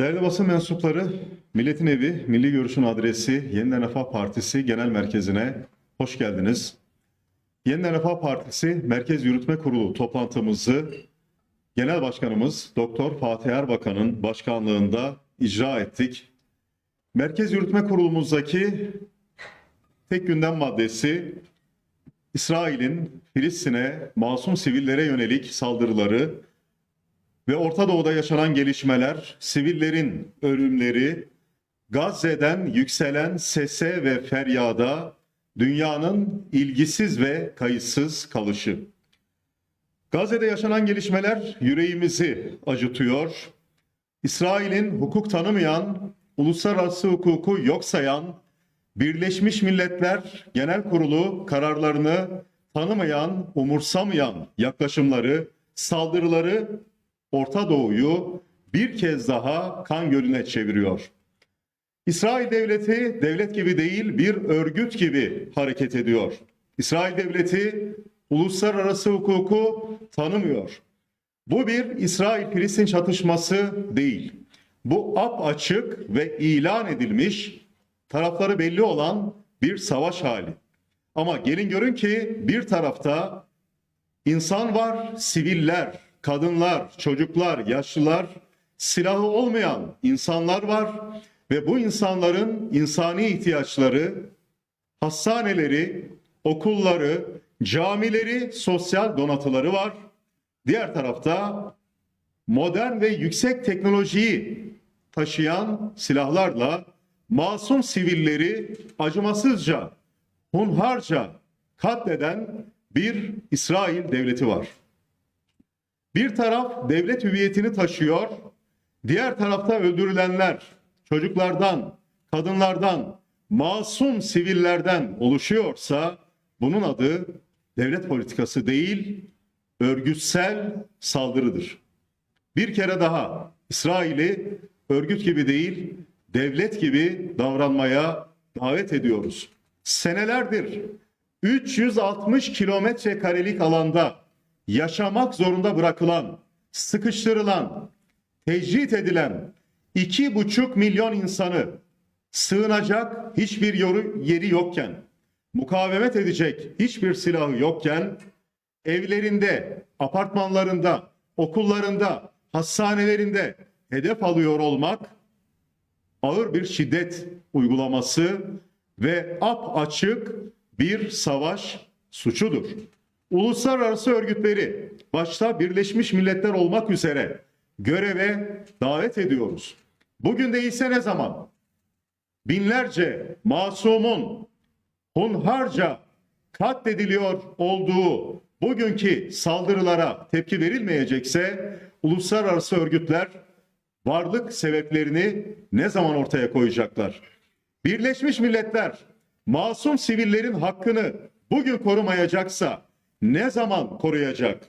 Değerli basın mensupları, Milletin Evi, Milli Görüş'ün adresi Yeniden Refah Partisi Genel Merkezi'ne hoş geldiniz. Yeniden Refah Partisi Merkez Yürütme Kurulu toplantımızı Genel Başkanımız Doktor Fatih Erbakan'ın başkanlığında icra ettik. Merkez Yürütme Kurulumuzdaki tek gündem maddesi İsrail'in Filistin'e masum sivillere yönelik saldırıları ve Orta Doğu'da yaşanan gelişmeler, sivillerin ölümleri, Gazze'den yükselen sese ve feryada dünyanın ilgisiz ve kayıtsız kalışı. Gazze'de yaşanan gelişmeler yüreğimizi acıtıyor. İsrail'in hukuk tanımayan, uluslararası hukuku yok sayan, Birleşmiş Milletler Genel Kurulu kararlarını tanımayan, umursamayan yaklaşımları, saldırıları Orta Doğu'yu bir kez daha kan gölüne çeviriyor. İsrail devleti devlet gibi değil bir örgüt gibi hareket ediyor. İsrail devleti uluslararası hukuku tanımıyor. Bu bir İsrail-Filistin çatışması değil. Bu ap açık ve ilan edilmiş, tarafları belli olan bir savaş hali. Ama gelin görün ki bir tarafta insan var, siviller, kadınlar, çocuklar, yaşlılar, silahı olmayan insanlar var ve bu insanların insani ihtiyaçları, hastaneleri, okulları, camileri, sosyal donatıları var. Diğer tarafta modern ve yüksek teknolojiyi taşıyan silahlarla masum sivilleri acımasızca, hunharca katleden bir İsrail devleti var. Bir taraf devlet hüviyetini taşıyor, diğer tarafta öldürülenler çocuklardan, kadınlardan, masum sivillerden oluşuyorsa bunun adı devlet politikası değil, örgütsel saldırıdır. Bir kere daha İsrail'i örgüt gibi değil, devlet gibi davranmaya davet ediyoruz. Senelerdir 360 kilometre karelik alanda yaşamak zorunda bırakılan, sıkıştırılan, tecrit edilen iki buçuk milyon insanı sığınacak hiçbir yeri yokken, mukavemet edecek hiçbir silahı yokken, evlerinde, apartmanlarında, okullarında, hastanelerinde hedef alıyor olmak ağır bir şiddet uygulaması ve ap açık bir savaş suçudur. Uluslararası örgütleri başta Birleşmiş Milletler olmak üzere göreve davet ediyoruz. Bugün değilse ne zaman? Binlerce masumun hunharca katlediliyor olduğu bugünkü saldırılara tepki verilmeyecekse uluslararası örgütler varlık sebeplerini ne zaman ortaya koyacaklar? Birleşmiş Milletler masum sivillerin hakkını bugün korumayacaksa ne zaman koruyacak?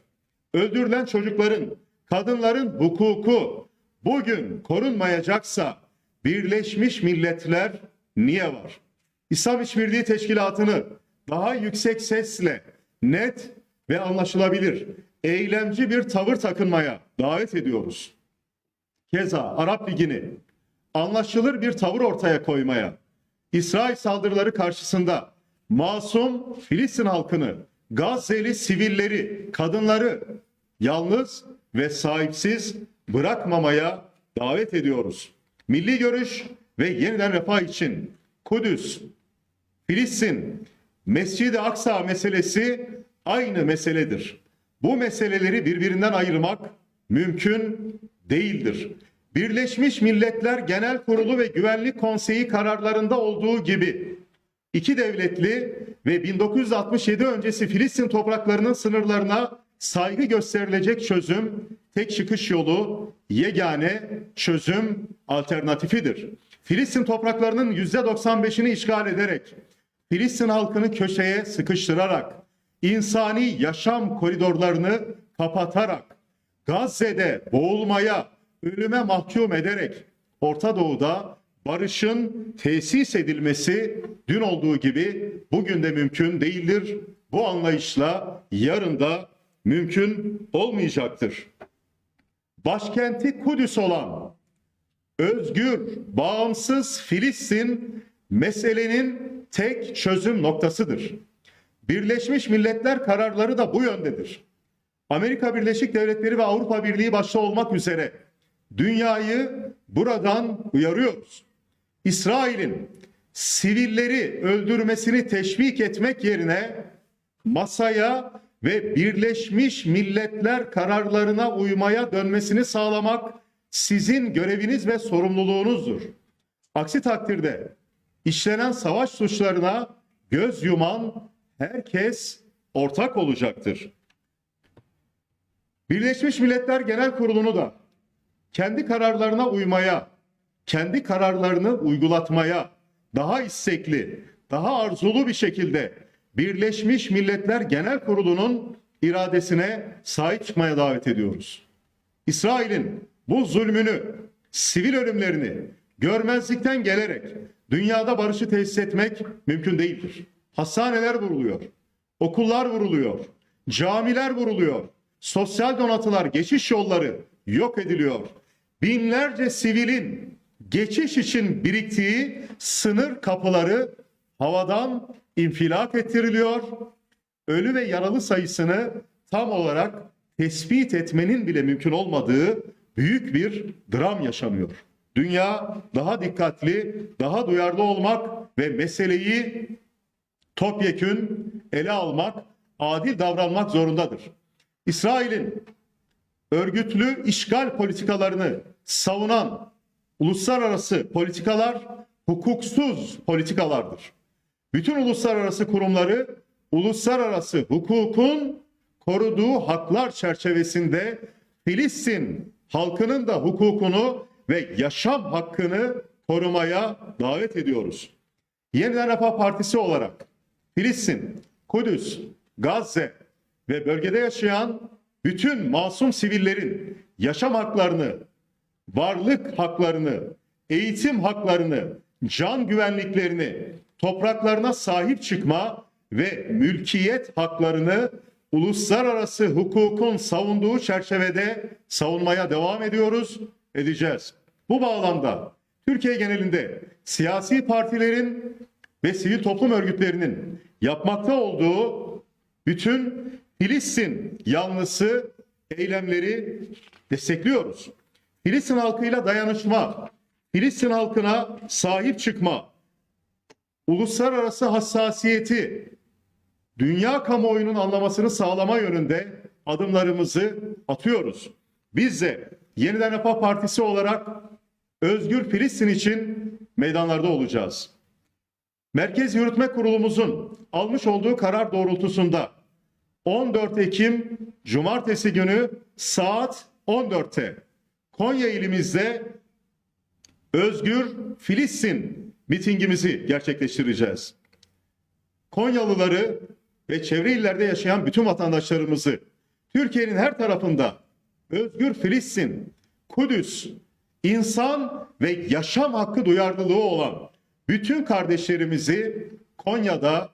Öldürülen çocukların, kadınların hukuku bugün korunmayacaksa Birleşmiş Milletler niye var? İslam İşbirliği Teşkilatı'nı daha yüksek sesle, net ve anlaşılabilir, eylemci bir tavır takınmaya davet ediyoruz. Keza Arap Ligi'ni anlaşılır bir tavır ortaya koymaya, İsrail saldırıları karşısında masum Filistin halkını, Gazze'li sivilleri, kadınları yalnız ve sahipsiz bırakmamaya davet ediyoruz. Milli görüş ve yeniden refah için Kudüs, Filistin, Mescid-i Aksa meselesi aynı meseledir. Bu meseleleri birbirinden ayırmak mümkün değildir. Birleşmiş Milletler Genel Kurulu ve Güvenlik Konseyi kararlarında olduğu gibi iki devletli ve 1967 öncesi Filistin topraklarının sınırlarına saygı gösterilecek çözüm tek çıkış yolu yegane çözüm alternatifidir. Filistin topraklarının %95'ini işgal ederek Filistin halkını köşeye sıkıştırarak insani yaşam koridorlarını kapatarak Gazze'de boğulmaya, ölüme mahkum ederek Orta Doğu'da barışın tesis edilmesi dün olduğu gibi bugün de mümkün değildir. Bu anlayışla yarın da mümkün olmayacaktır. Başkenti Kudüs olan özgür, bağımsız Filistin meselenin tek çözüm noktasıdır. Birleşmiş Milletler kararları da bu yöndedir. Amerika Birleşik Devletleri ve Avrupa Birliği başta olmak üzere dünyayı buradan uyarıyoruz. İsrail'in sivilleri öldürmesini teşvik etmek yerine masaya ve Birleşmiş Milletler kararlarına uymaya dönmesini sağlamak sizin göreviniz ve sorumluluğunuzdur. Aksi takdirde işlenen savaş suçlarına göz yuman herkes ortak olacaktır. Birleşmiş Milletler Genel Kurulu'nu da kendi kararlarına uymaya, kendi kararlarını uygulatmaya daha istekli, daha arzulu bir şekilde Birleşmiş Milletler Genel Kurulu'nun iradesine sahip çıkmaya davet ediyoruz. İsrail'in bu zulmünü, sivil ölümlerini görmezlikten gelerek dünyada barışı tesis etmek mümkün değildir. Hastaneler vuruluyor, okullar vuruluyor, camiler vuruluyor, sosyal donatılar, geçiş yolları yok ediliyor. Binlerce sivilin geçiş için biriktiği sınır kapıları havadan infilak ettiriliyor. Ölü ve yaralı sayısını tam olarak tespit etmenin bile mümkün olmadığı büyük bir dram yaşanıyor. Dünya daha dikkatli, daha duyarlı olmak ve meseleyi topyekün ele almak, adil davranmak zorundadır. İsrail'in örgütlü işgal politikalarını savunan uluslararası politikalar hukuksuz politikalardır. Bütün uluslararası kurumları uluslararası hukukun koruduğu haklar çerçevesinde Filistin halkının da hukukunu ve yaşam hakkını korumaya davet ediyoruz. Yeniden Refah Partisi olarak Filistin, Kudüs, Gazze ve bölgede yaşayan bütün masum sivillerin yaşam haklarını, varlık haklarını, eğitim haklarını, can güvenliklerini, topraklarına sahip çıkma ve mülkiyet haklarını uluslararası hukukun savunduğu çerçevede savunmaya devam ediyoruz, edeceğiz. Bu bağlamda Türkiye genelinde siyasi partilerin ve sivil toplum örgütlerinin yapmakta olduğu bütün Filistin yanlısı eylemleri destekliyoruz. Filistin halkıyla dayanışma, Filistin halkına sahip çıkma, uluslararası hassasiyeti, dünya kamuoyunun anlamasını sağlama yönünde adımlarımızı atıyoruz. Biz de Yeniden Refah Partisi olarak Özgür Filistin için meydanlarda olacağız. Merkez Yürütme Kurulumuzun almış olduğu karar doğrultusunda 14 Ekim Cumartesi günü saat 14'te Konya ilimizde Özgür Filistin mitingimizi gerçekleştireceğiz. Konyalıları ve çevre illerde yaşayan bütün vatandaşlarımızı Türkiye'nin her tarafında özgür Filistin, Kudüs, insan ve yaşam hakkı duyarlılığı olan bütün kardeşlerimizi Konya'da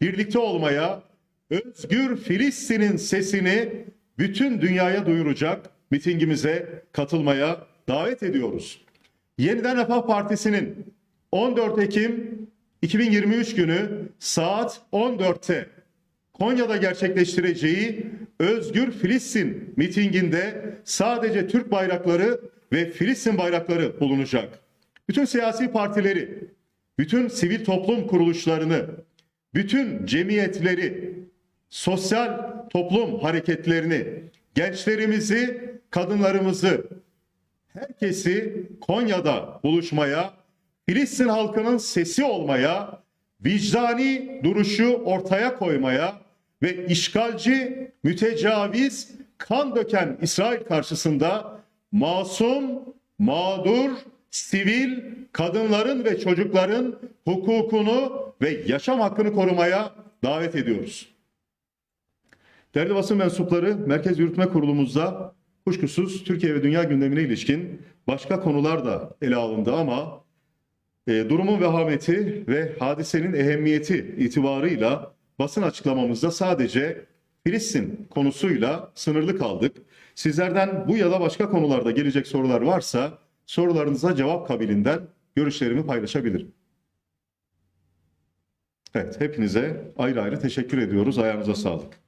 birlikte olmaya, özgür Filistin'in sesini bütün dünyaya duyuracak mitingimize katılmaya davet ediyoruz. Yeniden Refah Partisi'nin 14 Ekim 2023 günü saat 14'te Konya'da gerçekleştireceği Özgür Filistin mitinginde sadece Türk bayrakları ve Filistin bayrakları bulunacak. Bütün siyasi partileri, bütün sivil toplum kuruluşlarını, bütün cemiyetleri, sosyal toplum hareketlerini, gençlerimizi, kadınlarımızı, herkesi Konya'da buluşmaya, Filistin halkının sesi olmaya, vicdani duruşu ortaya koymaya ve işgalci, mütecaviz, kan döken İsrail karşısında masum, mağdur, sivil, kadınların ve çocukların hukukunu ve yaşam hakkını korumaya davet ediyoruz. Değerli basın mensupları, Merkez Yürütme Kurulumuzda kuşkusuz Türkiye ve dünya gündemine ilişkin başka konular da ele alındı ama e, durumun vehameti ve hadisenin ehemmiyeti itibarıyla basın açıklamamızda sadece Filistin konusuyla sınırlı kaldık. Sizlerden bu ya da başka konularda gelecek sorular varsa sorularınıza cevap kabilinden görüşlerimi paylaşabilirim. Evet, hepinize ayrı ayrı teşekkür ediyoruz. Ayağınıza sağlık.